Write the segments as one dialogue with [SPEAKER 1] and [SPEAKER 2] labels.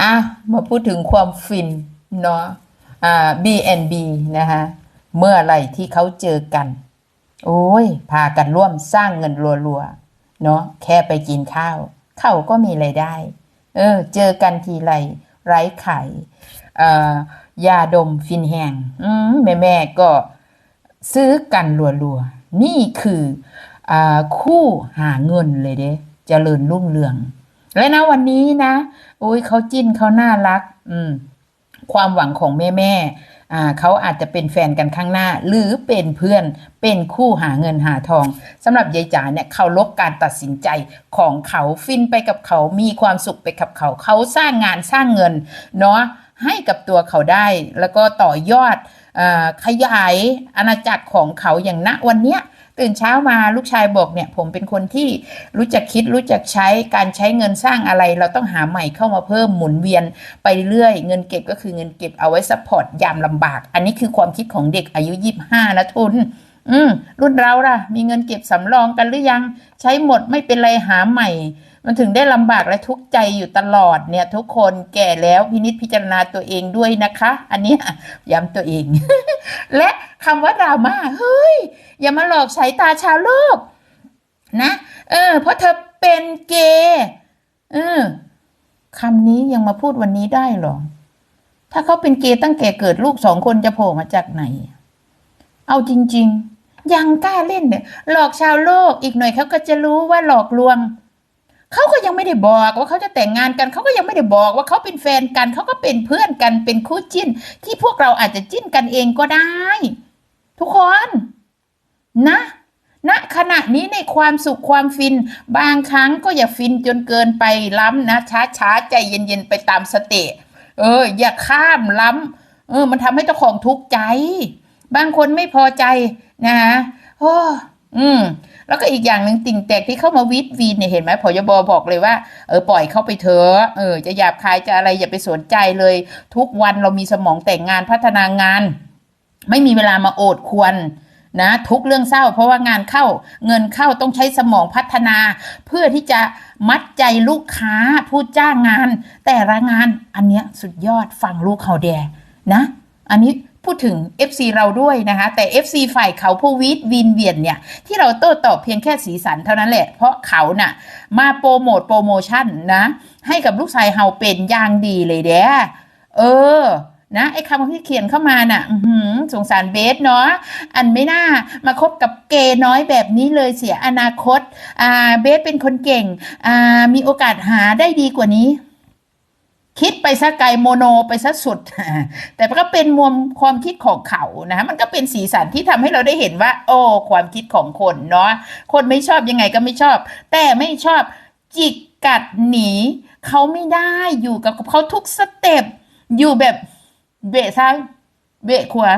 [SPEAKER 1] อะมาพูดถึงความฟินเนาะอ่า B&B นะคะเมื่อไหร่ที่เขาเจอกัน โอ้ย พากันร่วมสร้างเงินรัวๆ เนาะแค่ไปกินข้าว เขาก็มีรายได้ เออ เจอกันทีไรไร้ไข่อ่ายาดมฟินแหงอืมแม่แม่ก็ซื้อกันรัวๆ นี่คืออ่าคู่หาเงินเลยเด้เจริญรุ่งเรือง และนะวันนี้นะโอ้ยเขาจิ้นเขาน่ารัก อืม ความหวังของแม่แม่อ่าเขาอาจจะเป็นแฟนกันข้างหน้า หรือเป็นเพื่อนเป็นคู่หาเงินหาทองสำหรับยายจ๋าเนี่ยเขาลบการตัดสินใจของเขาฟินไปกับเขามีความสุขไปกับเขา เขาสร้างงานสร้างเงิน เนาะให้กับตัวเขาได้ แล้วก็ต่อยอดอาขยายอาณาจักรของเขาอย่างณวันเนี้ย ตื่นเช้ามาลูกชายบอกเนี่ย ผมเป็นคนที่รู้จักคิดรู้จักใช้การใช้เงินสร้างอะไร เราต้องหาใหม่เข้ามาเพิ่มหมุนเวียนไปเรื่อยเงินเก็บก็คือเงินเก็บเอาไว้ซัพพอร์ตยามลำบาก อันนี้คือความคิดของเด็กอายุยี่ห้านะทุน อืม รุ่นเราล่ะ มีเงินเก็บสำรองกันหรือยัง ใช้หมดไม่เป็นไรหาใหม่ มันถึงได้ลำบากและทุกข์ใจอยู่ตลอดเนี่ย ทุกคนแก่แล้วพินิจพิจารณาตัวเองด้วยนะคะ อันนี้ย้ำตัวเอง และคำว่าดราม่าเฮ้ย อย่ามาหลอกสายตาชาวโลก นะ เออ เพราะเธอเป็นเกย์เออคำนี้ยังมาพูดวันนี้ได้หรอ ถ้าเขาเป็นเกย์ตั้งแต่เกิดลูกสองคนจะโผล่มาจากไหน เอาจริง ๆ ยังกล้าเล่นเนี่ย หลอกชาวโลกอีกหน่อยเขาก็จะรู้ว่าหลอกลวงเขาก็ยังไม่ได้บอกว่าเขาจะแต่งงานกันเขาก็ยังไม่ได้บอกว่าเขาเป็นแฟนกันเขาก็เป็นเพื่อนกันเป็นคู่จิ้น ที่พวกเราอาจจะจิ้นกันเองก็ได้ ทุกคนนะณขณะนี้ในความสุขความฟิน บางครั้งก็อย่าฟินจนเกินไปล้ำนะ ช้าช้าๆใจเย็นๆ ไปตามสเตะเออ อย่าข้ามล้ำเออ มันทำให้เจ้าของทุกข์ใจ บางคนไม่พอใจ นะฮะโอ้อืม แล้วก็อีกอย่างหนึ่งติ่งแตกที่เข้ามาวิดวีนเนี่ยเห็นไหมพอยบบอกเลยว่าเออปล่อยเข้าไปเถอะเออจะหยาบคายจะอะไรอย่าไปสนใจเลย ทุกวันเรามีสมองแต่งงานพัฒนางาน ไม่มีเวลามาโอดควรนะทุกเรื่องเศร้า เพราะว่างานเข้าเงินเข้าต้องใช้สมองพัฒนา เพื่อที่จะมัดใจลูกค้าผู้จ้างงาน แต่ละงานอันเนี้ยสุดยอดฟังลูกเขาแดนะ อันนี้ พูดถึง FC เราด้วยนะคะ แต่ FC ฝ่ายเขาผู้วิทวินเวียนเนี่ย ที่เราโต้ตอบเพียงแค่สีสันเท่านั้นแหละ เพราะเขาน่ะ มาโปรโมทโปรโมชั่นนะ ให้กับลูกชายเฮาเป็นอย่างดีเลยเด้อเออนะไอ้คำที่เขียนเข้ามาน่ะสงสารเบสเนาะอันไม่น่ามาคบกับเกย์น้อยแบบนี้เลยเสียอนาคตอ่าเบสเป็นคนเก่งอ่ามีโอกาสหาได้ดีกว่านี้ คิดไปซะไกลโมโนไปซะสุด แต่ก็เป็นมุมความคิดของเขานะมันก็เป็นสีสันที่ทำให้เราได้เห็นว่า โอ้ความคิดของคนเนาะคนไม่ชอบยังไงก็ไม่ชอบ แต่ไม่ชอบจิกกัดหนีเขาไม่ได้อยู่กับเขาทุกสเต็ปอยู่แบบเบะซ้ายเบะขวา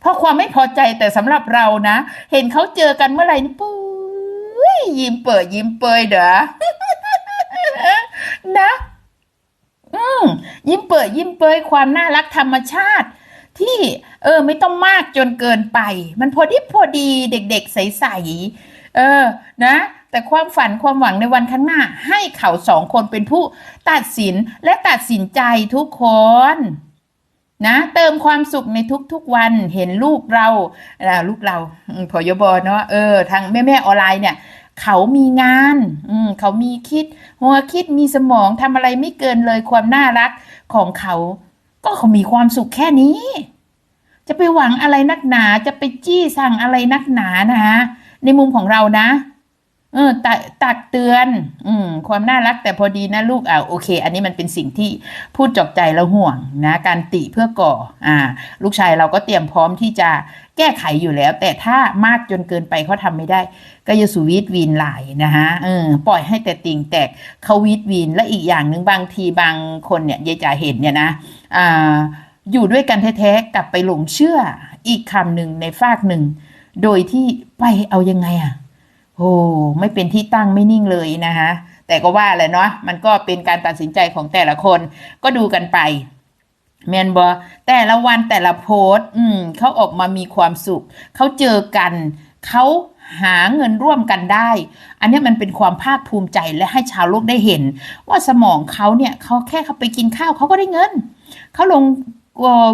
[SPEAKER 1] เพราะความไม่พอใจแต่สำหรับเรานะ เห็นเขาเจอกันเมื่อไหร่นี่ปุ้ยยิ้มเปิดยิ้มเปยเด้อนะ ยิ้มเปิดยิ้มเปยความน่ารักธรรมชาติ ที่เออไม่ต้องมากจนเกินไป มันพอดีพอดีเด็กๆ ใสๆเออนะ แต่ความฝันความหวังในวันข้างหน้า ให้เขาสองคนเป็นผู้ตัดสินและตัดสินใจทุกคนนะเติมความสุขในทุกๆวันเห็นลูกเราลูกเราพอยบเนาะเออทางแม่แม่ๆออนไลน์เนี่ย เขามีงาน อืมเขามีคิด หัวคิดมีสมองทำอะไรไม่เกินเลยความน่ารักของเขา ก็เขามีความสุขแค่นี้ จะไปหวังอะไรนักหนาจะไปจี้สั่งอะไรนักหนานะในมุมของเรานะ เออตักตักเตือน อืม ความน่ารักแต่พอดีนะลูกอ่าโอเค อันนี้มันเป็นสิ่งที่พูดจอกใจแล้วห่วงนะ การติเพื่อก่อ อ่า ลูกชายเราก็เตรียมพร้อมที่จะแก้ไขอยู่แล้ว แต่ถ้ามากจนเกินไปเขาทำไม่ได้ ก็จะสูวิตวีนหลายนะฮะเออปล่อยให้แต่ติ่งแตกเขาวิตวีนและอีกอย่างหนึ่งบางทีบางคนเนี่ยยายจ๋าเห็นเนี่ยนะอ่าอยู่ด้วยกันแท้ๆกลับไปหลงเชื่ออีกคำหนึ่งในฝากหนึ่งโดยที่ไปเอายังไงอะ โอ้ไม่เป็นที่ตั้งไม่นิ่งเลยนะคะแต่ก็ว่าแหละเนาะมันก็เป็นการตัดสินใจของแต่ละคนก็ดูกันไปแมนบอแต่ละวันแต่ละโพสต์ อืมเขาออกมามีความสุข เขาเจอกันเขาหาเงินร่วมกันได้ อันนี้มันเป็นความภาคภูมิใจและให้ชาวโลกได้เห็น ว่าสมองเขาเนี่ยเขาแค่เขาไปกินข้าวเขาก็ได้เงิน เขาลง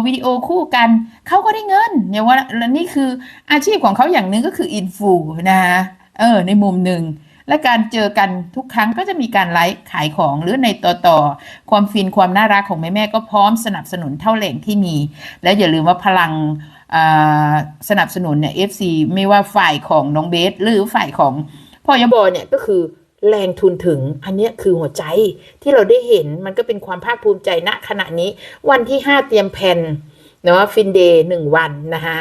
[SPEAKER 1] วิดีโอคู่กันเขาก็ได้เงินเนี่ยว่าและนี่คืออาชีพของเขาอย่างหนึ่งก็คืออินฟูนะฮะ เออในมุมหนึ่ง และการเจอกันทุกครั้งก็จะมีการไลฟ์ขายของหรือในต่อต่อความฟินความน่ารักของแม่แม่ก็พร้อมสนับสนุนเท่าแหล่งที่มี และอย่าลืมว่าพลังสนับสนุนเนี่ย FC ไม่ว่าฝ่ายของน้องเบสหรือฝ่ายของพ่อยบอเนี่ยก็คือแรงทุนถึงอันนี้คือหัวใจที่เราได้เห็นมันก็เป็นความภาคภูมิใจณขณะนี้ วันที่ 5 เตรียมแผ่นเนาะฟินเดย์หนึ่งวันนะคะ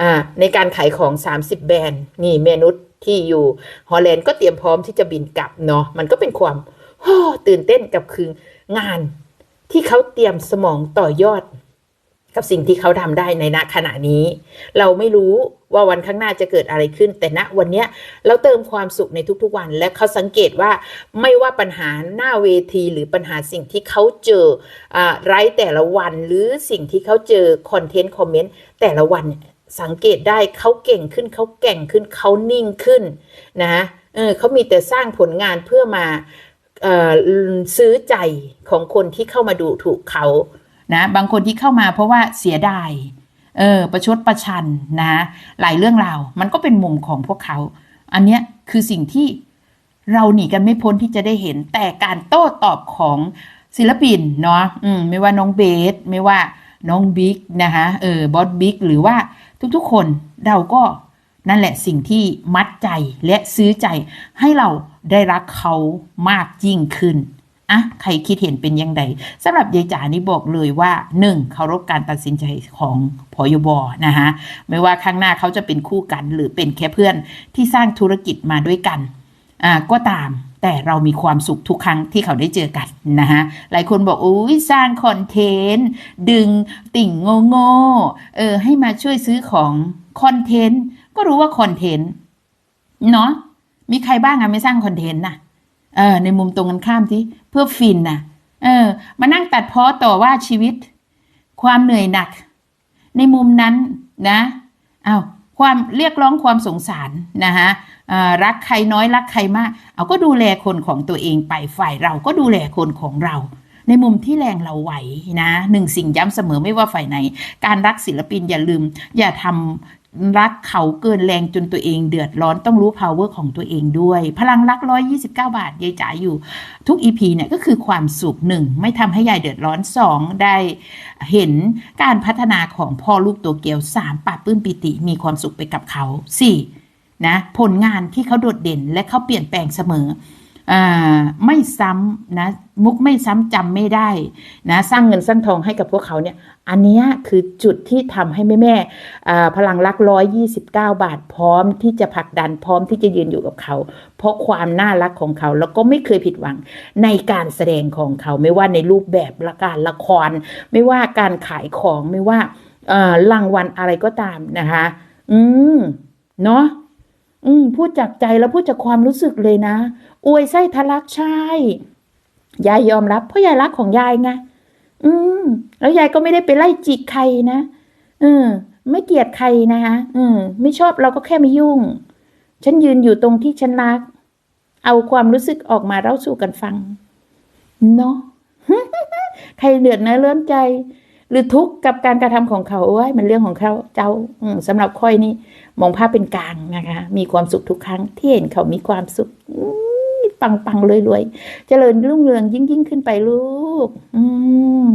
[SPEAKER 1] อ่าในการขายของ 30 แบรนด์นี่เมนุษ ที่อยู่ฮอลแลนด์ก็เตรียมพร้อมที่จะบินกลับเนาะมันก็เป็นความตื่นเต้นกับคืองานที่เขาเตรียมสมองต่อยอด กับสิ่งที่เขาทำได้ในณขณะนี้ เราไม่รู้ว่าวันข้างหน้าจะเกิดอะไรขึ้น แต่ณวันเนี้ยเราเติมความสุขในทุกๆวัน และเขาสังเกตว่าไม่ว่าปัญหาหน้าเวทีหรือปัญหาสิ่งที่เขาเจออ่าไร้แต่ละวัน หรือสิ่งที่เขาเจอคอนเทนต์คอมเมนต์แต่ละวัน สังเกตได้เขาเก่งขึ้นเขาแก่งขึ้นเขานิ่งขึ้นนะเออเขามีแต่สร้างผลงานเพื่อมาเออซื้อใจของคนที่เข้ามาดูถูกเขานะบางคนที่เข้ามาเพราะว่าเสียดายเออประชดประชันนะหลายเรื่องราวมันก็เป็นมุมของพวกเขา อันเนี้ยคือสิ่งที่เราหนีกันไม่พ้นที่จะได้เห็นแต่การโต้ตอบของศิลปินเนาะอืมไม่ว่าน้องเบสไม่ว่า น้องบิ๊กนะคะเออบอสบิ๊กหรือว่าทุกๆคนเราก็นั่นแหละสิ่งที่มัดใจและซื้อใจให้เราได้รักเขามากยิ่งขึ้นอะใครคิดเห็นเป็นยังไงสำหรับยายจ๋านี่บอกเลยว่าหนึ่งเคารพการตัดสินใจของพอยบนะคะไม่ว่าข้างหน้าเขาจะเป็นคู่กัน หรือเป็นแค่เพื่อนที่สร้างธุรกิจมาด้วยกัน ก็ตามแต่เรามีความสุขทุกครั้งที่เขาได้เจอกันนะคะหลายคนบอกอุ้ยสร้างคอนเทนต์ ดึงติ่งโง่โง่ๆเออให้มาช่วยซื้อของคอนเทนต์ ก็รู้ว่าคอนเทนต์เนาะมีใครบ้างอะไม่สร้างคอนเทนต์นะเออในมุมตรงกันข้ามที่เพื่อฟินนะเออ มานั่งตัดพ้อต่อว่าชีวิต ความเหนื่อยหนัก ในมุมนั้นนะเอาว ความเรียกร้องความสงสารนะฮะรักใครน้อยรักใครมาก เอาก็ดูแลคนของตัวเองไปฝ่ายเราก็ดูแลคนของเรา ในมุมที่แรงเราไหวนะหนึ่งสิ่งย้ำเสมอไม่ว่าฝ่ายไหน การรักศิลปินอย่าลืม อย่าทำ รักเขาเกินแรงจนตัวเองเดือดร้อนต้องรู้ power ของตัวเองด้วย พลังรัก 129 บาทยายจ๋าอยู่ ทุก EP เนี่ยก็คือความสุขหนึ่งไม่ทำให้ยายเดือดร้อนสองได้เห็นการพัฒนาของพ่อลูกตัวเกียวสามปราบปื้มปิติมีความสุขไปกับเขาสี่นะผลงานที่เขาโดดเด่นและเขาเปลี่ยนแปลงเสมอ ไม่ซ้ำนะมุกไม่ซ้ำจำไม่ได้นะสร้างเงินสร้างทองให้กับพวกเขาเนี่ยอันนี้คือจุดที่ทำให้แม่แม่พลังรักร้อยยี่สิบเก้าบาทพร้อมที่จะผลักดันพร้อมที่จะยืนอยู่กับเขา เพราะความน่ารักของเขาแล้วก็ไม่เคยผิดหวังในการแสดงของเขาไม่ว่าในรูปแบบละการละคร ไม่ว่าการขายของไม่ว่ารางวัลอะไรก็ตามนะคะ อืมเนาะ อืมพูดจากใจแล้วพูดจากความรู้สึกเลยนะ อวยไส้ทะลักใช่ ยายยอมรับ เพราะยายรักของยายไง อืม แล้วยายก็ไม่ได้ไปไล่จิกใครนะเออไม่เกลียดใครนะคะอืม ไม่ชอบเราก็แค่ไม่ยุ่ง ฉันยืนอยู่ตรงที่ฉันรัก เอาความรู้สึกออกมาเล่าสู่กันฟัง เนาะใครเดือดเนื้อเลื่อนใจ หรือทุกข์กับการกระทำของเขาโอ้ยมันเรื่องของเขาเจ้าอืมสำหรับค่อยนี่มองภาพเป็นกลางนะคะ มีความสุขทุกครั้งที่เห็นเขามีความสุขปังปังๆรวยๆเจริญรุ่งเรืองยิ่งยิ่งขึ้นไปลูก อืม